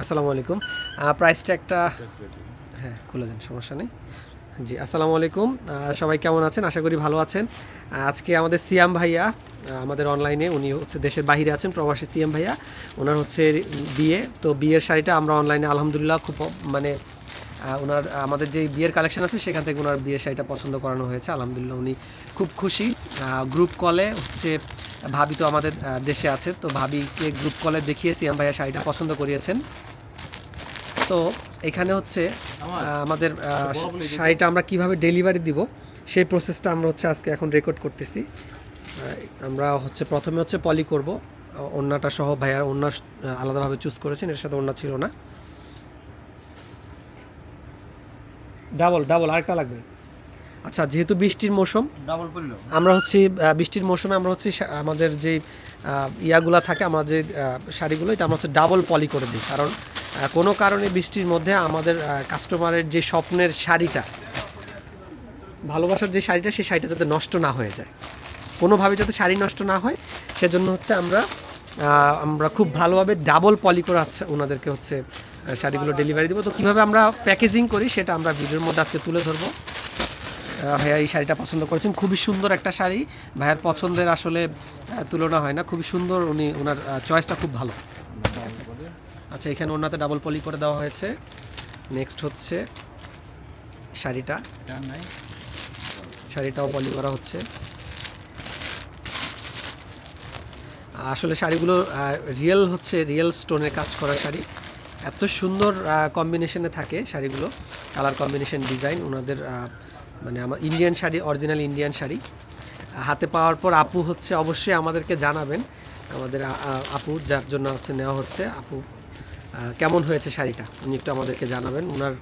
আসসালামু আলাইকুম। প্রাইসটা একটা হ্যাঁ খুলে দেন, সমস্যা নেই। জি, আসসালামু আলাইকুম। সবাই কেমন আছেন? আশা করি ভালো আছেন। আজকে আমাদের সিয়াম ভাইয়া আমাদের অনলাইনে উনি হচ্ছে দেশের বাইরে আছেন, প্রবাসী সিএম ভাইয়া। ওনার হচ্ছে বিয়ে। তো বিয়ের শাড়িটা আমরা অনলাইনে আলহামদুলিল্লাহ খুব মানে ওনার, আমাদের যে বিয়ের কালেকশন আছে, সেখান থেকে ওনার বিয়ের শাড়িটা পছন্দ করানো হয়েছে। আলহামদুলিল্লাহ উনি খুব খুশি। গ্রুপ কলে হচ্ছে ভাবি তো আমাদের দেশে আছে তো ভাবিকে গ্রুপ কলে দেখিয়েছি সিয়াম ভাইয়া শাড়িটা পছন্দ করিয়েছেন। তো এখানে হচ্ছে আমাদের শাড়িটা আমরা কীভাবে ডেলিভারি দিব সেই প্রসেসটা আমরা হচ্ছে আজকে এখন রেকর্ড করতেছি। আমরা হচ্ছে প্রথমে হচ্ছে পলি করব ওন্নাটা সহ ভাইয়ার ওন্না আলাদাভাবে চুজ করেছেন এর সাথে ওন্না ছিল না। ডাবল ডাবল আরেকটা লাগবে। আচ্ছা যেহেতু বৃষ্টির মৌসুম ডাবল আমরা হচ্ছে বৃষ্টির মৌসুমে আমরা হচ্ছে আমাদের যে ইয়াগুলা থাকে আমার যে শাড়িগুলো এটা আমরা হচ্ছে ডাবল পলি করে দিই। কারণ কোনো কারণে বৃষ্টির মধ্যে আমাদের কাস্টমারের যে স্বপ্নের শাড়িটা ভালোবাসার যে শাড়িটা সেই শাড়িটা যাতে নষ্ট না হয়ে যায়। কোনোভাবে যাতে শাড়ি নষ্ট না হয় সেজন্য হচ্ছে আমরা আমরা খুব ভালোভাবে ডাবল পলি করে হচ্ছে ওনাদেরকে হচ্ছে শাড়িগুলো ডেলিভারি দেবো। তো কীভাবে আমরা প্যাকেজিং করি সেটা আমরা ভিডিওর মধ্যে আজকে তুলে ধরবো। ভাইয়া এই শাড়িটা পছন্দ করেছেন। খুবই সুন্দর একটা শাড়ি। ভাইয়ার পছন্দের আসলে তুলনা হয় না। খুবই সুন্দর উনি ওনার চয়েসটা খুব ভালো। আচ্ছা এখানে ওনাতে ডাবল পলি করে দেওয়া হয়েছে। নেক্সট হচ্ছে শাড়িটা। শাড়িটাও পলি করা হচ্ছে। আসলে শাড়িগুলো রিয়েল হচ্ছে রিয়েল স্টোনের কাজ করা শাড়ি। এত সুন্দর কম্বিনেশনে থাকে শাড়িগুলো। কালার কম্বিনেশন ডিজাইন ওনাদের মানে আমার Indian sari original Indian sari. হাতে পাওয়ার পর আপু হচ্ছে অবশ্যই আমাদেরকে জানাবেন। আমাদের আপু, যার জন্য হচ্ছে নেওয়া হচ্ছে। আপু কেমন হয়েছে শাড়িটা? উনি একটু আমাদেরকে জানাবেন। ওনার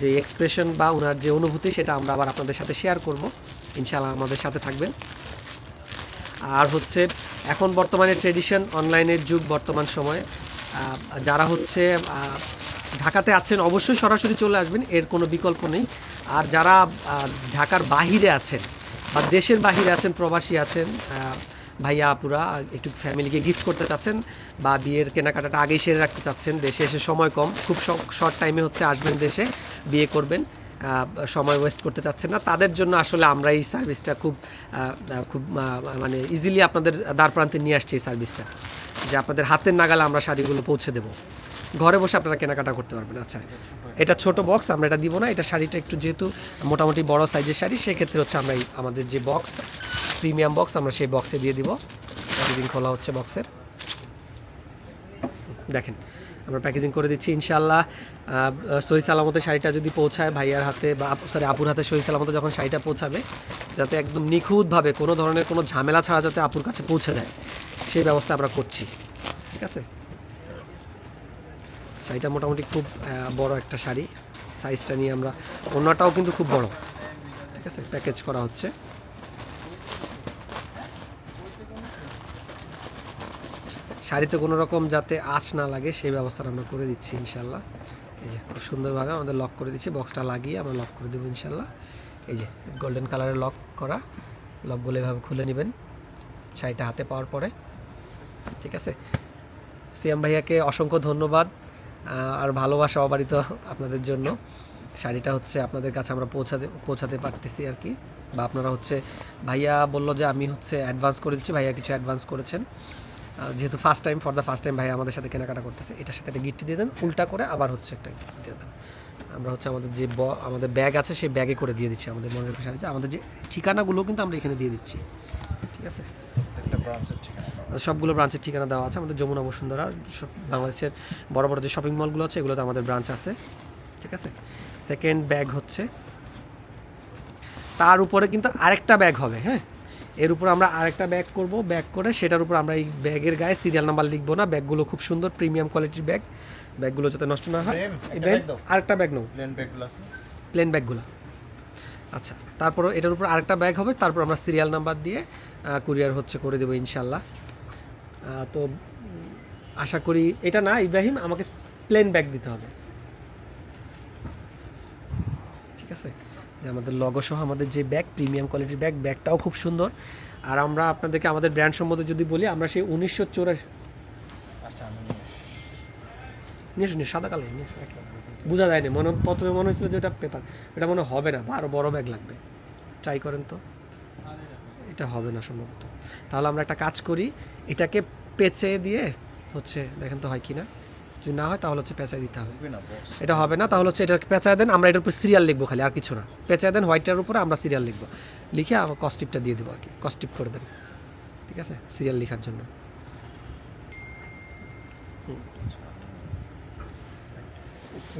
যে এক্সপ্রেশন বা ওনার যে অনুভূতি, সেটা আমরা আবার আপনাদের সাথে শেয়ার করব। ইনশাআল্লাহ আমাদের সাথে থাকবেন। আর হচ্ছে, এখন বর্তমানে ট্রেডিশন অনলাইনের যুগ, বর্তমান সময়ে। যারা হচ্ছে ঢাকাতে আছেন, অবশ্যই সরাসরি চলে আসবেন, এর কোনো বিকল্প নেই। আর যারা ঢাকার বাহিরে আছেন বা দেশের বাহিরে আছেন, প্রবাসী আছেন ভাইয়া, আপুরা, একটু ফ্যামিলিকে গিফট করতে চাচ্ছেন বা বিয়ের কেনাকাটাটা আগেই সেরে রাখতে চাচ্ছেন, দেশে এসে সময় কম, খুব শর্ট টাইমে হচ্ছে আসবেন দেশে, বিয়ে করবেন সময় ওয়েস্ট করতে চাচ্ছেন না। তাদের জন্য আসলে আমরা এই সার্ভিসটা খুব খুব মানে ইজিলি আপনাদের দ্বার প্রান্তে নিয়ে আসছি এই সার্ভিসটা যে আপনাদের হাতের নাগালে আমরা শাড়িগুলো পৌঁছে দেবো। ঘরে বসে আপনারা কেনাকাটা করতে পারবেন। আচ্ছা এটা ছোট বক্স আমরা এটা দিব না। এটা শাড়িটা একটু যেহেতু মোটামুটি বড় সাইজের শাড়ি, সেক্ষেত্রে হচ্ছে আমরা আমাদের যে বক্স প্রিমিয়াম বক্স আমরা সেই বক্সে দিয়ে দিব। প্যাকেজিং খোলা হচ্ছে বক্সের দেখেন, আমরা প্যাকেজিং করে দিচ্ছি ইনশাল্লাহ সহি সালামতে শাড়িটা যদি পৌঁছায় ভাইয়ার হাতে বা সরি আপুর হাতে সহি সালামতে যখন শাড়িটা পৌঁছাবে, যাতে একদম নিখুঁতভাবে কোনো ধরনের কোনো ঝামেলা ছাড়া যাতে আপুর কাছে পৌঁছে যায়, সেই ব্যবস্থা আমরা করছি। ঠিক আছে? শাড়িটা মোটামুটি খুব বড় একটা শাড়ি। সাইজটা নিয়ে আমরা অন্যটাও কিন্তু খুব বড়। ঠিক আছে? প্যাকেজ করা হচ্ছে। শাড়িতে কোনো রকম যাতে আঁচ না লাগে, সেই ব্যবস্থাটা আমরা করে দিচ্ছি ইনশাল্লাহ এই যে, খুব সুন্দরভাবে আমাদের লক করে দিচ্ছি। বক্সটা লাগিয়ে আমরা লক করে দেবো ইনশাল্লাহ এই যে গোল্ডেন কালারের লক করা। লকগুলো এভাবে খুলে নেবেন। শাড়িটা হাতে পাওয়ার পরে। ঠিক আছে? সিয়াম ভাইয়াকে অসংখ্য ধন্যবাদ। আর ভালোবাসা অবারিত আপনাদের জন্য। শাড়িটা হচ্ছে আপনাদের কাছে আমরা পৌঁছাতে পৌঁছাতে পারতেছি আর কি। বা আপনারা হচ্ছে, ভাইয়া বলল যে আমি হচ্ছে অ্যাডভান্স করে দিচ্ছি, ভাইয়া কিছু অ্যাডভান্স করেছেন। যেহেতু first time for the first time ভাইয়া আমাদের সাথে কেনাকাটা করতেছে। এটার সাথে একটা গিফট দিয়ে দেন, উল্টা করে আবার হচ্ছে একটা গিফট দিয়ে দেন। আমরা হচ্ছে আমাদের যে আমাদের ব্যাগ আছে, সেই ব্যাগে করে দিয়ে দিচ্ছি আমাদের মনের শাড়ি আমাদের যে ঠিকানাগুলো কিন্তু আমরা এখানে দিয়ে দিচ্ছি। ঠিক আছে? একটা ব্রাঞ্চের ঠিকানা সবগুলো ব্রাঞ্চের ঠিকানা দেওয়া আছে। আমাদের যমুনা বসুন্ধরা বাংলাদেশের বড় বড় যে শপিং মলগুলো আছে এগুলোতে আমাদের ব্রাঞ্চ আছে। ঠিক আছে? সেকেন্ড ব্যাগ হচ্ছে তার উপরে কিন্তু আরেকটা ব্যাগ হবে হ্যাঁ? এর উপর আমরা আরেকটা ব্যাগ করব। ব্যাগ করে সেটার উপর আমরা এই ব্যাগের গায়ে সিরিয়াল নাম্বার লিখব না। ব্যাগগুলো খুব সুন্দর প্রিমিয়াম কোয়ালিটির ব্যাগ ব্যাগগুলো যাতে নষ্ট না হয়। আরেকটা ব্যাগ নাও প্লেন ব্যাগগুলো প্লেন ব্যাগগুলো আচ্ছা তারপর এটার উপর আরেকটা ব্যাগ হবে তারপর আমরা সিরিয়াল নাম্বার দিয়ে কুরিয়ার হচ্ছে করে দেবো ইনশাল্লাহ। তো আশা করি এটা না ইব্রাহিম আমাকে প্লেন ব্যাগ দিতে হবে। ঠিক আছে? যে আমাদের লগো সহ আমাদের যে ব্যাগ প্রিমিয়াম কোয়ালিটির ব্যাগ ব্যাগটাও খুব সুন্দর। আর আমরা আপনাদেরকে আমাদের ব্র্যান্ড সম্বন্ধে যদি বলি আমরা সেই উনিশশো চৌরাশি আচ্ছা সাদা কালার। বোঝা যায়নি। মনে প্রথমে মনে হয়েছিল যে এটা পেপার। এটা মনে হবে না আরও বড় ব্যাগ লাগবে। ট্রাই করেন তো। এটা হবে না সম্ভবত। তাহলে আমরা একটা কাজ করি এটাকে পেঁচে দিয়ে হচ্ছে দেখেন তো হয় কি না যদি না হয় তাহলে হচ্ছে পেঁচায় দিতে হবে। এটা হবে না তাহলে হচ্ছে এটা পেঁচায় দেন। আমরা এটার উপর সিরিয়াল লিখব খালি আর কিছু না। পেঁচায় দেন হোয়াইটটার উপরে আমরা সিরিয়াল লিখব। লিখে আমার কস্টিপটা দিয়ে দেবো আর কি। কস্টিপ করে দেন। ঠিক আছে? সিরিয়াল লেখার জন্য।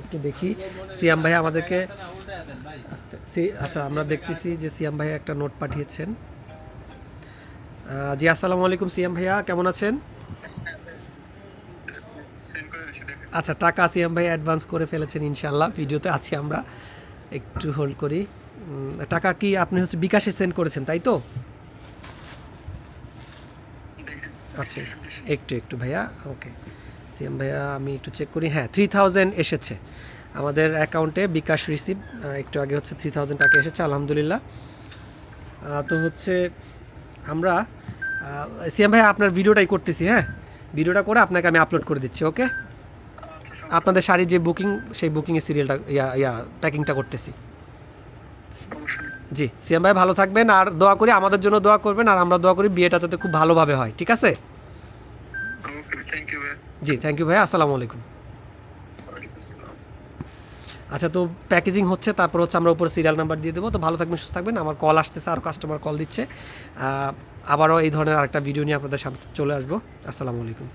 একটু দেখি। সিয়াম ভাই আমাদেরকে আচ্ছা আমরা দেখতেছি যে সিয়াম ভাই একটা নোট পাঠিয়েছেন। জি, আসসালামু আলাইকুম সিয়াম ভাইয়া, কেমন আছেন? আচ্ছা টাকা সিয়াম ভাই অ্যাডভান্স করে ফেলেছেন ইনশাল্লাহ ভিডিওতে আছি আমরা। একটু হোল্ড করি। টাকা কি আপনি হচ্ছে বিকাশে সেন্ড করেছেন, তাই তো? আচ্ছা একটু একটু ভাইয়া ওকে সিএম ভাইয়া, আমি একটু চেক করি। হ্যাঁ থ্রি থাউজেন্ড এসেছে। আমাদের অ্যাকাউন্টে বিকাশ রিসিভ একটু আগে হচ্ছে থ্রি থাউজেন্ড টাকা এসেছে, আলহামদুলিল্লাহ। তো হচ্ছে আমরা সিএম ভাই আপনার ভিডিওটাই করতেছি হ্যাঁ? ভিডিওটা করে আপনাকে আমি আপলোড করে দিচ্ছি ওকে আপনাদের শাড়ির যে বুকিং সেই বুকিংয়ের সিরিয়ালটা ইয়া ইয়া প্যাকিংটা করতেছি। জি, সিএম ভাই ভালো থাকবেন, আর দোয়া করি, আমাদের জন্য দোয়া করবেন, আর আমরা দোয়া করি বিয়েটা যাতে খুব ভালোভাবে হয়, ঠিক আছে ওকে থ্যাংক ইউ ভাই জি থ্যাংক ইউ ভাইয়া আসসালামু আলাইকুম। আচ্ছা তো প্যাকেজিং হচ্ছে, তারপর হচ্ছে আমরা উপরে সিরিয়াল নাম্বার দিয়ে দেবো। তো ভালো থাকবেন, সুস্থ থাকবেন। আমার কল আসতেছে, আর কাস্টমার কল দিচ্ছে। আবারও এই ধরনের আরেকটা ভিডিও নিয়ে আপনাদের সামনে চলে আসব। আসসালামু আলাইকুম।